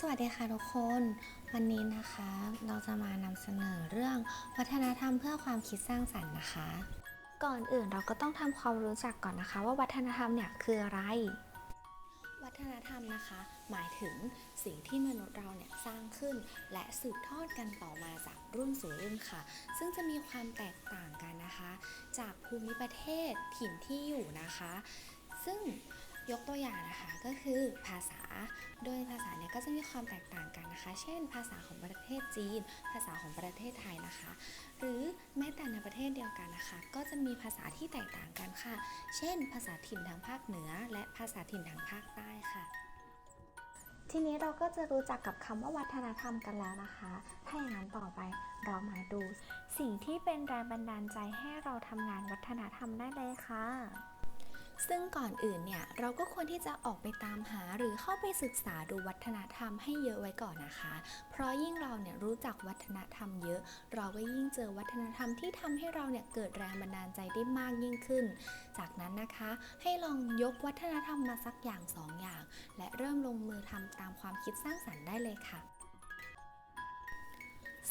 สวัสดีค่ะทุกคน วันนี้นะคะเราจะมานำเสนอเรื่องวัฒนธรรมเพื่อความคิดสร้างสรรค์นะคะ ก่อนอื่นเราก็ต้องทำความรู้จักก่อนนะคะ ว่าวัฒนธรรมเนี่ยคืออะไร วัฒนธรรมนะคะ หมายถึงสิ่งที่มนุษย์เราเนี่ยสร้างขึ้น และสืบทอดกันต่อมาจากรุ่นสู่รุ่นค่ะ ซึ่งจะมีความแตกต่างกันนะคะ จากภูมิประเทศถิ่นที่อยู่นะคะ ซึ่ง ยกตัวอย่างนะคะก็คือภาษา โดยภาษาเนี่ยก็จะมีความแตกต่างกันนะคะ เช่น ภาษาของประเทศจีน ภาษาของประเทศไทยนะคะ หรือแม้แต่ในประเทศเดียวกันนะคะ ก็จะมีภาษาที่แตกต่างกันค่ะ เช่น ภาษาถิ่นทางภาคเหนือ และภาษาถิ่นทางภาคใต้ค่ะทีนี้เราก็จะรู้จักกับคำว่าวัฒนธรรมกันแล้วนะคะ ถ้าอย่างนั้นต่อไปเรามาดู สิ่งที่เป็นแรงบันดาลใจให้เราทำงานวัฒนธรรมได้เลยค่ะ ซึ่งก่อนอื่นเนี่ยเราก็ควรที่จะออกไปตามหาหรือเข้าไปศึกษาดูวัฒนธรรมให้เยอะไว้ก่อนนะคะ เพราะยิ่งเราเนี่ยรู้จักวัฒนธรรมเยอะ เราก็ยิ่งเจอวัฒนธรรมที่ทำให้เราเนี่ยเกิดแรงบันดาลใจได้มากยิ่งขึ้น จากนั้นนะคะ ให้ลองยกวัฒนธรรมมาสักอย่างสองอย่าง และเริ่มลงมือทำตามความคิดสร้างสรรค์ได้เลยค่ะ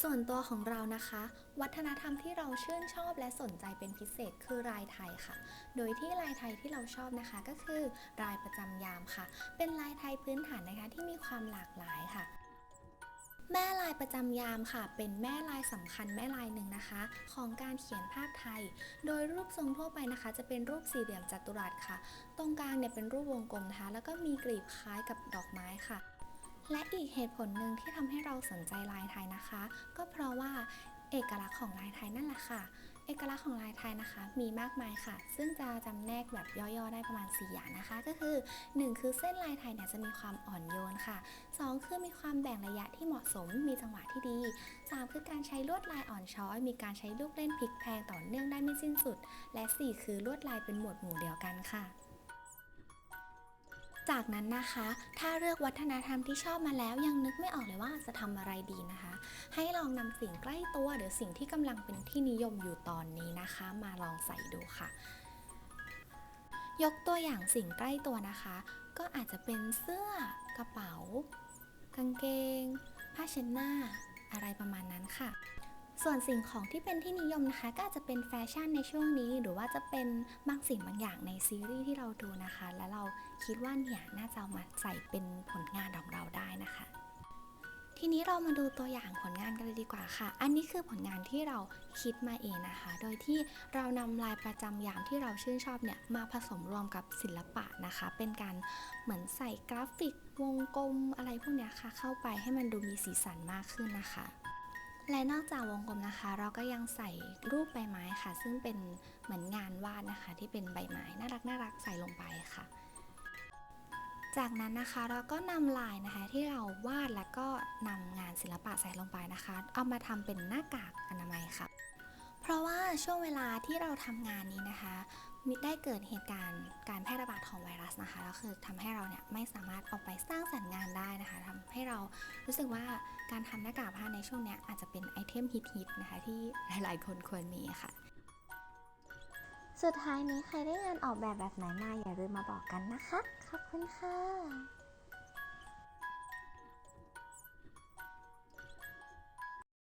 ส่วนตัวของเรานะคะ วัฒนธรรมที่เราชื่นชอบและสนใจเป็นพิเศษคือรายไทยค่ะ โดยที่ลายไทยที่เราชอบนะคะก็คือลายประจำยามค่ะ เป็นลายไทยพื้นฐานนะคะที่มีความหลากหลายค่ะแม่ลายประจำยามค่ะ เป็นแม่ลายสำคัญแม่ลายหนึ่งนะคะ ของการเขียนภาพไทย โดยรูปทรงทั่วไปนะคะ จะเป็นรูปสี่เหลี่ยมจัตุรัสค่ะ ตรงกลางเนี่ยเป็นรูปวงกลมนะคะ แล้วก็มีกลีบคล้ายกับดอกไม้ค่ะ และอีกเหตุผลหนึ่งที่ทำให้เราสนใจลายไทยนะคะ ก็เพราะว่าเอกลักษณ์ของลายไทยนั่นแหละค่ะ เอกลักษณ์ของลายไทยนะคะ มีมากมายค่ะ ซึ่งจะจำแนกแบบย่อๆได้ประมาณ 4 อย่างนะคะ ก็คือ 1 คือเส้นลายไทยเนี่ยจะมีความอ่อนโยนค่ะ 2 คือมีความแบ่งระยะที่เหมาะสม มีจังหวะที่ดี 3 คือการใช้ลวดลายอ่อนช้อย มีการใช้ลูกเล่นพลิกแพลงต่อเนื่องได้ไม่สิ้นสุด และ 4 คือลวดลายเป็นหมวดหมู่เดียวกันค่ะ จากนั้นนะคะ ถ้าเลือกวัฒนธรรมที่ชอบมาแล้วยังนึกไม่ออกเลยว่าจะทำอะไรดีนะคะ ให้ลองนำสิ่งใกล้ตัวหรือสิ่งที่กำลังเป็นที่นิยมอยู่ตอนนี้นะคะ มาลองใส่ดูค่ะ ยกตัวอย่างสิ่งใกล้ตัวนะคะ ก็อาจจะเป็นเสื้อกระเป๋า กางเกง ผ้าเช็ดหน้า อะไรประมาณนั้นค่ะ ส่วนสิ่งของที่เป็นที่นิยมนะคะ ก็อาจจะเป็นแฟชั่นในช่วงนี้ หรือว่าจะเป็นบางสิ่งบางอย่างในซีรีส์ที่เราดูนะคะ และเราคิดว่าเนี่ยน่าจะามาใส่เป็นผลงานของเราได้นะคะ ทีนี้เรามาดูตัวอย่างผลงานกันเลยดีกว่าค่ะ อันนี้คือผลงานที่เราคิดมาเองนะคะ โดยที่เรานำลายประจำอย่างที่เราชื่นชอบเนี่ยมาผสมรวมกับศิลปะนะคะ เป็นการเหมือนใส่กราฟิก วงกลมอะไรพวกนี้ค่ะ เข้าไปให้มันดูมีสีสันมากขึ้นนะคะ และนอกจากวงกลมนะคะ เราก็ยังใส่รูปใบไม้ค่ะ ซึ่งเป็นเหมือนงานวาดนะคะ ที่เป็นใบไม้น่ารักน่ารักใส่ลงไปค่ะ จากนั้นนะคะเราก็นำลายนะคะที่เราวาดแล้วก็นำงานศิลปะใส่ลงไปนะคะ เอามาทำเป็นหน้ากากอนามัยค่ะ เพราะว่าช่วงเวลาที่เราทำงานนี้นะคะ มิได้เกิดเหตุการณ์การแพร่ระบาดของไวรัสนะคะแล้วคือทำให้เราเนี่ยไม่สามารถออกไปสร้างสรรค์งานได้นะคะทำให้เรารู้สึกว่าการทำหน้ากากผ้าในช่วงนี้อาจจะเป็นไอเทมฮิตๆนะคะที่หลายๆ คนควรมีค่ะ สุดท้ายนี้ใครได้งานออกแบบแบบไหนมาอย่าลืมมาบอกกันนะคะ ขอบคุณค่ะ